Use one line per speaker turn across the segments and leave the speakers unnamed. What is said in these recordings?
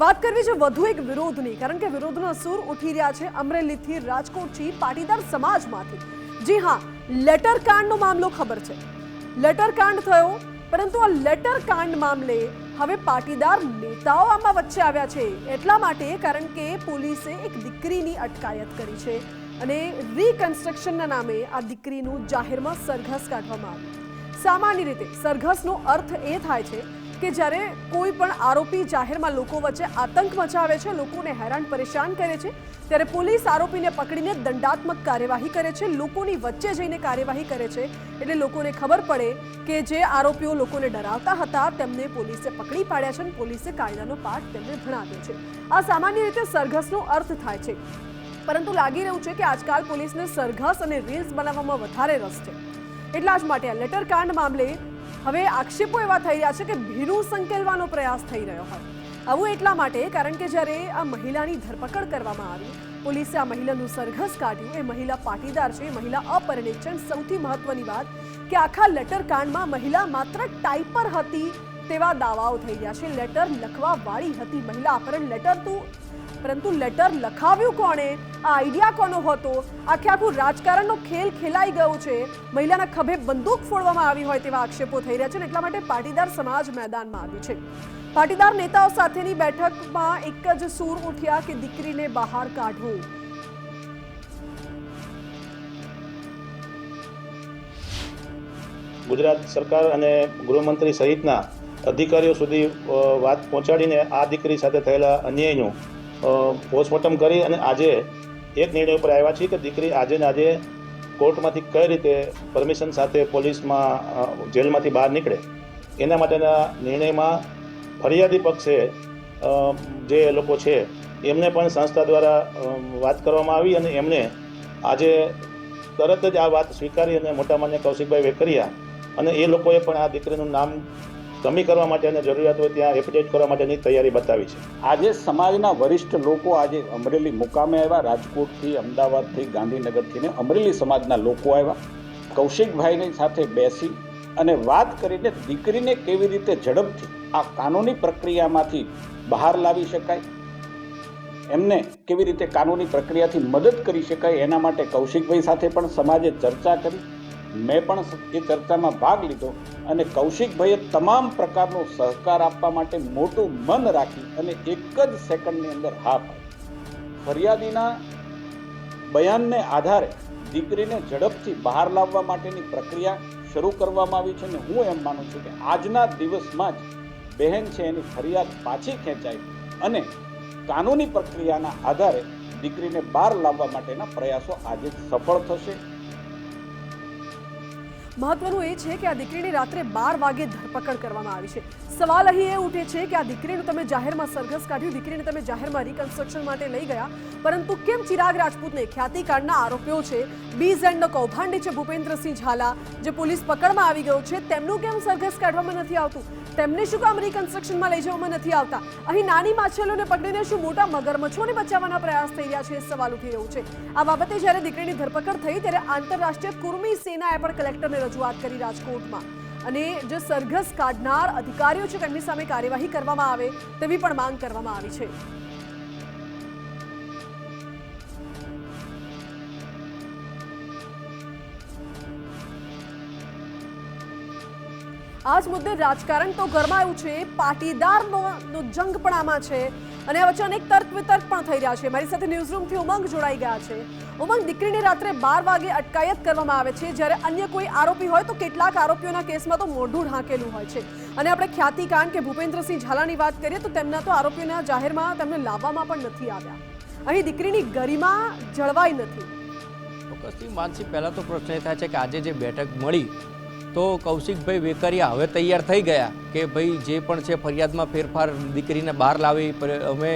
વાત કરવી છે વધુ એક વિરોધની, કારણ કે વિરોધનો સૂર ઉઠી રહ્યા છે અમરેલીથી રાજકોટથી પાટીદાર સમાજમાંથી. જી હા, લેટર કાંડનો મામલો ખબર છે. લેટર કાંડ થયો, પરંતુ આ લેટર કાંડ મામલે હવે પાટીદાર નેતાઓ આમાં વચ્ચે આવ્યા છે. એટલા માટે કારણ કે પોલીસે એક દીકરીની અટકાયત કરી છે અને રીકન્સ્ટ્રક્શનના નામે આ દીકરીનું જાહેરમાં સરઘસ કાઢવામાં આવ્યું સામાન્ય રીતે સરઘસનો અર્થ એ થાય છે કે જ્યારે કોઈ પણ આરોપી જાહેરમાં લોકો વચ્ચે આતંક મચાવે છે, લોકોને હેરાન પરેશાન કરે છે, ત્યારે પોલીસ આરોપીને પકડીને દંડાત્મક કાર્યવાહી કરે છે, લોકોની વચ્ચે જઈને કાર્યવાહી કરે છે. એટલે લોકોને ખબર પડે કે જે આરોપીઓ લોકોને ડરાવતા હતા, તેમને પોલીસે પકડી પાડ્યા છે અને પોલીસે કાયદાનો પાઠ તેમને ભણાવ્યો છે. આ સામાન્ય રીતે સરઘસનો અર્થ થાય છે. પરંતુ લાગી રહ્યું છે કે આજકાલ પોલીસને સરઘસ અને રીલ્સ બનાવવામાં વધારે રસ છે. એટલા જ માટે આ લેટર કાંડ મામલે હવે આક્ષેપો એવા થઈ રહ્યા છે કે ભીનું સંકેલવાનો પ્રયાસ થઈ રહ્યો હોય. આવું એટલા માટે, કારણ કે જ્યારે આ મહિલાની ધરપકડ કરવામાં આવી, પોલીસે આ મહિલાનું સરઘસ કાઢ્યું. એ મહિલા પાટીદાર છે. મહિલા અપરિણિત છે સૌથી મહત્વની વાત કે આખા લેટર કાંડમાં મહિલા માત્ર ટાઈપર હતી તેવા દાવાઓ થઈ રહ્યા છે. લેટર લખવા વાળી હતી મહિલા. અપહરણ લેટર તું પરંતુ લેટર લખાવ્યું કોણે? આ આઈડિયા કોનો હતો? આખે આખું રાજકારણનો ખેલ ખેલાઈ ગયો છે. મહિલાના ખભે બંદૂક ફોડવામાં આવી હોય તેવા આક્ષેપો થઈ રહ્યા છે એટલા માટે પાટીદાર સમાજ મેદાનમાં આવ્યું છે. પાટીદાર નેતાઓ સાથેની બેઠકમાં એક જ સૂર ઉઠ્યા કે દીકરીને બહાર કાઢવું.
ગુજરાત સરકાર અને ગૃહમંત્રી સહિતના અધિકારીઓ સુધી વાત પહોંચાડીને આ દીકરી સાથે થયેલા અન્યાયનું પોસ્ટમોર્ટમ કરી અને આજે એક નિર્ણય ઉપર આવ્યા છીએ કે દીકરી આજે ને આજે કોર્ટમાંથી કઈ રીતે પરમિશન સાથે પોલીસમાં જેલમાંથી બહાર નીકળે. એના માટેના નિર્ણયમાં ફરિયાદી પક્ષે જે લોકો છે, એમને પણ સંસ્થા દ્વારા વાત કરવામાં આવી અને એમણે આજે તરત જ આ વાત સ્વીકારી અને મોટા માન્ય કૌશિકભાઈ વેકરિયા અને એ લોકોએ પણ આ દીકરીનું નામ કમી કરવા માટે અને જરૂરિયાત હોય ત્યાં એફિડેવિટ કરવા માટેની તૈયારી બતાવી છે.
આજે સમાજના વરિષ્ઠ લોકો આજે અમરેલી મુકામે આવ્યા. રાજકોટથી, અમદાવાદથી ગાંધીનગરથી ને અમરેલી સમાજના લોકો આવ્યા. કૌશિકભાઈની સાથે બેસી અને વાત કરીને દીકરીને કેવી રીતે ઝડપથી આ કાનૂની પ્રક્રિયામાંથી બહાર લાવી શકાય, એમને કેવી રીતે કાનૂની પ્રક્રિયાથી મદદ કરી શકાય એના માટે કૌશિકભાઈ સાથે પણ સમાજે ચર્ચા કરી. મેં પણ એ ચર્ચામાં ભાગ લીધો અને કૌશિકભાઈએ તમામ પ્રકારનો સહકાર આપવા માટે મોટું મન રાખી અને એક જ સેકન્ડની અંદર હા ફરિયાદીના બયાનને આધારે દીકરીને ઝડપથી બહાર લાવવા માટેની પ્રક્રિયા શરૂ કરવામાં આવી છે અને હું એમ માનું છું કે આજના દિવસમાં જ બહેન છે એની ફરિયાદ પાછી ખેંચાય અને કાનૂની પ્રક્રિયાના આધારે દીકરીને બહાર લાવવા માટેના પ્રયાસો આજે સફળ થશે.
મહત્વનું એ છે કે આ દીકરીની રાત્રે બાર વાગે ધરપકડ કરવામાં આવી છે. સવાલ અહીં એ ઉઠે છે કે આ દીકરીનું તમે જાહેરમાં સરઘસ કાઢ્યું, દીકરીને તમે જાહેરમાં રિકન્સ્ટ્રક્શન માટે લઈ ગયા, પરંતુ કેમ ચિરાગ રાજપૂતને ખ્યાતિકાંડના આરોપીઓ છે બીઝ એન્ડનો કૌભાંડી છે ભૂપેન્દ્રસિંહ ઝાલા, જે પોલીસ પકડમાં આવી ગયો છે, તેમનું કેમ સરઘસ કાઢવામાં નથી આવતું? તેમને શું કામ રિકન્સ્ટ્રક્શનમાં લઈ જવામાં નથી આવતા? અહીં નાની માછલીઓને પકડીને શું મોટા મગરમચ્છોને બચાવવાના પ્રયાસ થઈ રહ્યા છે એ સવાલ ઉઠી રહ્યો છે. આ બાબતે જ્યારે દીકરીની ધરપકડ થઈ ત્યારે આંતરરાષ્ટ્રીય કુર્મી સેનાએ પણ કલેક્ટરને રજૂઆત કરી રાજકોટમાં. અને જે સરઘસ કાઢનાર અધિકારીઓ છે તેમની સામે કાર્યવાહી કરવામાં આવે તેવી પણ માંગ કરવામાં આવી છે. આ જ મુદ્દે રાજકારણ તો ગરમાયું છે, પાટીદારનો જંગ પણ આમાં છે અને વચ્ચે અનેક તર્ક વિતર્ક પણ થઈ રહ્યા છે. મારી સાથે ન્યૂઝરૂમથી ઉમંગ જોડાઈ ગયા છે. ઉમંગ, દીકરીને રાત્રે બાર વાગે અટકાયત કરવામાં આવે છે. જ્યારે અન્ય કોઈ આરોપી હોય તો કેટલાક આરોપીઓના કેસમાં તો મોઢું ઢાંકેલું હોય છે. અને આપણે ખ્યાતિકાંડ કે ભૂપેન્દ્રસિંહ ઝાલાની વાત કરીએ તો તેમના તો આરોપીઓના જાહેરમાં તેમને લાવવામાં પણ નથી આવ્યા. અહીં દીકરીની ગરિમા જળવાઈ નથી.
ચોક્કસથી પહેલાં તો પ્રશ્ન એ થાય છે કે આજે જે બેઠક મળી તો કૌશિકભાઈ વેકરિયા હવે તૈયાર થઈ ગયા કે ભાઈ જે પણ છે ફરિયાદમાં ફેરફાર દીકરીને બહાર લાવી અમે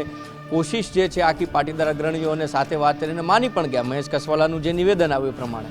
કોશિશ જે છે આખી પાટીદાર અગ્રણીઓને સાથે વાત કરીને માની પણ ગયા. મહેશ કસવાલાનું જે નિવેદન આવ્યું પ્રમાણે.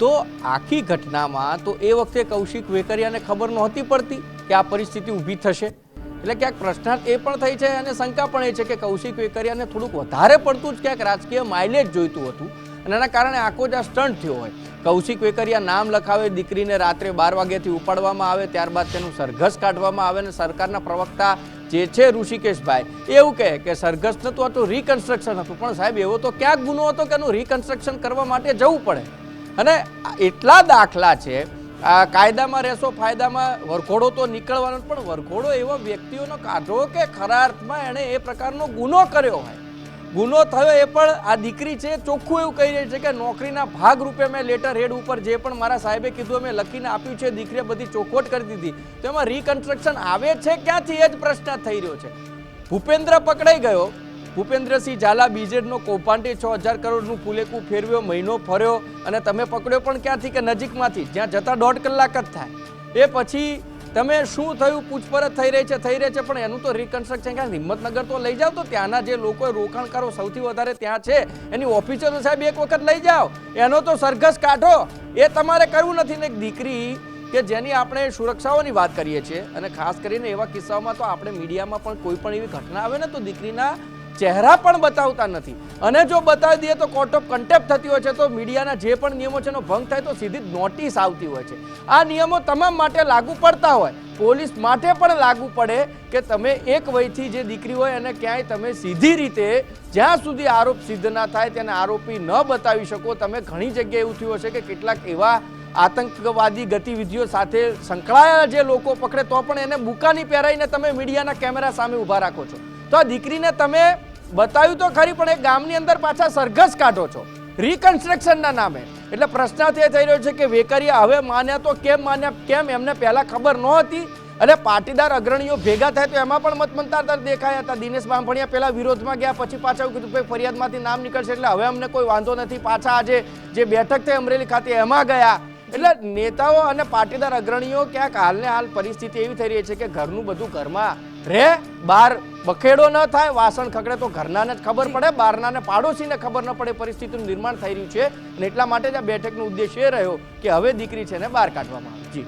તો આખી ઘટનામાં તો એ વખતે કૌશિક વેકરિયાને ખબર નહોતી પડતી કે આ પરિસ્થિતિ ઊભી થશે. એટલે ક્યાંક પ્રશ્નાર્થ એ પણ થઈ છે અને શંકા પણ એ છે કે કૌશિક વેકરિયાને થોડુંક વધારે પડતું જ ક્યાંક રાજકીય માઇલેજ જોઈતું હતું. અને એના કારણે આખો જ આ સ્ટન્ટ થયો હોય. કૌશિક વેકરિયા નામ લખાવે, દીકરીને રાત્રે બાર વાગ્યાથી ઉપાડવામાં આવે, ત્યારબાદ તેનું સરઘસ કાઢવામાં આવે અને સરકારના પ્રવક્તા જે છે ઋષિકેશભાઈ, એવું કહે કે સરઘસ નહોતું હતું રિકન્સ્ટ્રક્શન હતું. પણ સાહેબ, એવો તો ક્યાંક ગુનો હતો કે એનું રિકન્સ્ટ્રક્શન કરવા માટે જવું પડે. અને એટલા દાખલા છે, આ કાયદામાં રહેશો, ફાયદામાં વરઘોડો તો નીકળવાનો પણ વરઘોડો એવા વ્યક્તિઓનો કાઢો કે ખરા અર્થમાં એણે એ પ્રકારનો ગુનો કર્યો હોય. ગુનો થયો એ પણ આ દીકરી છે. ચોખ્ખું એવું કહી રહી છે કે નોકરીના ભાગ રૂપે મેં લેટર હેડ ઉપર જે પણ મારા સાહેબે કીધું મેં લખીને આપ્યું છે. દીકરીએ બધી ચોખવટ કરી દીધી. તો એમાં રિકન્સ્ટ્રક્શન આવે છે ક્યાંથી? એ જ પ્રશ્ન થઈ રહ્યો છે. ભૂપેન્દ્ર પકડાઈ ગયો. ભૂપેન્દ્રસિંહ ઝાલા બીજેડનો કૌભાંડી છ હજાર કરોડનું ફૂલેકું ફેરવ્યો, મહિનો ફર્યો અને તમે પકડ્યો પણ ક્યાંથી કે નજીકમાંથી? જ્યાં જતા દોઢ કલાક જ થાય. એ પછી તમે શું થયું? પૂછપરછ થઈ રહી છે, થઈ રહી છે, પણ એનું તો રિકન્સ્ટ્રક્શન ક્યાં હિંમતનગર તો લઈ જાઓ તો ત્યાંના જે લોકો રોકાણકારો સૌથી વધારે ત્યાં છે, એની ઓફિસરો સાહેબ એક વખત લઈ જાઓ. એનો તો સરઘસ કાઢો. એ તમારે કરવું નથી. ને દીકરી કે જેની આપણે સુરક્ષાઓની વાત કરીએ છીએ, અને ખાસ કરીને એવા કિસ્સાઓમાં તો આપણે મીડિયામાં પણ કોઈ પણ એવી ઘટના આવે ને, તો દીકરીના ચહેરા પણ બતાવતા નથી. અને જો બતાવી દઈએ તો કોર્ટ ઓફ કન્ટેપ્ટ થતી હોય છે, તો મીડિયાના જે પણ નિયમો છે એનો ભંગ થાય તો સીધી નોટિસ આવતી હોય છે. આ નિયમો તમામ માટે લાગુ પડતા હોય. પોલીસ માટે પણ લાગુ પડે કે તમે એક વયથી જે દીકરી હોય અને ક્યાંય તમે સીધી રીતે જ્યાં સુધી આરોપ સિદ્ધ ના થાય તેને આરોપી ન બતાવી શકો. તમે ઘણી જગ્યાએ એવું થયું હશે કે કેટલાક એવા આતંકવાદી ગતિવિધિઓ સાથે સંકળાયેલા જે લોકો પકડે, તો પણ એને બુકાની પહેરાઈને તમે મીડિયાના કેમેરા સામે ઊભા રાખો છો. તો આ દીકરીને તમે બતાવ્યું તો ખરી, પણ એ ગામની અંદર પાછા સરઘસ કાઢો છો. રિકન્સ્ટ્રક્શનના નામે. એટલે પ્રશ્ન એ થઈ રહ્યો છે કે વેકરિયા હવે માન્યા તો કેમ માન્યા, કેમ એમને પહેલાં ખબર નહોતી. અને પાટીદાર અગ્રણીઓ ભેગા થાય તો એમાં પણ મતમંતાર દેખાયા હતા. દિનેશ બાંભણિયા પહેલા વિરોધમાં ગયા, પછી પાછા કીધું ભાઈ ફરિયાદમાંથી નામ નીકળશે એટલે હવે અમને કોઈ વાંધો નથી. પાછા આજે જે બેઠક થઈ અમરેલી ખાતે એમાં ગયા. એટલે નેતાઓ અને પાટીદાર અગ્રણીઓ ક્યાંક હાલને હાલ પરિસ્થિતિ એવી થઈ રહી છે કે ઘરનું બધું ઘરમાં રહે બાર બખેડો ન થાય, વાસણ ખકડે તો ઘરનાને જ ખબર પડે બહારનાને પાડોશીને ખબર ન પડે પરિસ્થિતિનું નિર્માણ થઈ રહ્યું છે અને એટલા માટે જ આ બેઠકનો ઉદ્દેશ એ રહ્યો કે હવે દીકરી છે ને બહાર કાઢવામાં આવે. જી.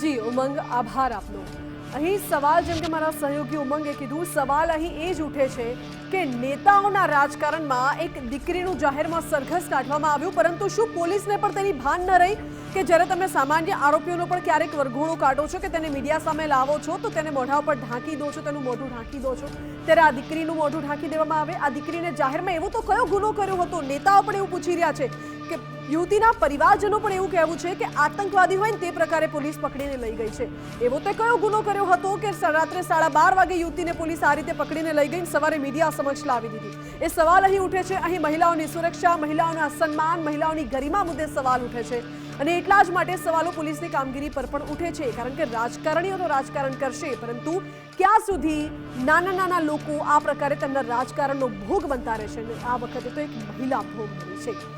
જી, ઉમંગ, આભાર આપનો. અહીં સવાલ, જેમ કે મારા સહયોગી ઉમંગે કીધું, સવાલ અહીં એ જ ઉઠે છે કે નેતાઓના રાજકારણમાં એક દીકરીનું જાહેરમાં સરઘસ કાઢવામાં આવ્યું, પરંતુ શું પોલીસને પણ તેની ભાન ન રહી કે જ્યારે તમે સામાન્ય આરોપીઓનો પણ ક્યારેક વરઘોડો કાઢો છો કે તેને મીડિયા સામે લાવો છો, તો તેને મોઢા ઉપર ઢાંકી દો છો, તેનું મોઢું ઢાંકી દો છો? ત્યારે આ દીકરીનું મોઢું ઢાંકી દેવામાં આવે? આ દીકરીને જાહેરમાં એવો તો કયો ગુનો કર્યો હતો? નેતાઓ પણ એવું પૂછી રહ્યા છે. કે યુવતીના પરિવારજનો પણ એવું કહેવું છે કે આતંકવાદી હોય ને તે પ્રકારે પોલીસ પકડીને લઈ ગઈ છે. એવો તે કયો ગુનો કર્યો હતો કે રાત્રે સાડા બાર વાગે યુવતીને પોલીસ આ રીતે પકડીને લઈ ગઈ સવારે મીડિયા સમક્ષ લાવી દીધી. એ સવાલ અહીં ઉઠે છે. અહીં મહિલાઓની સુરક્ષા, મહિલાઓના સન્માન, મહિલાઓની ગરિમા મુદ્દે સવાલ ઉઠે છે. અને એટલા જ માટે સવાલો પોલીસની કામગીરી પર પણ ઉઠે છે. કારણ કે રાજકારણીઓ તો રાજકારણ કરશે, પરંતુ ક્યાં સુધી નાના નાના લોકો આ પ્રકારે તેમના રાજકારણનો ભોગ બનતા રહેશે? આ વખતે તો એક મહિલા ભોગ બની છે.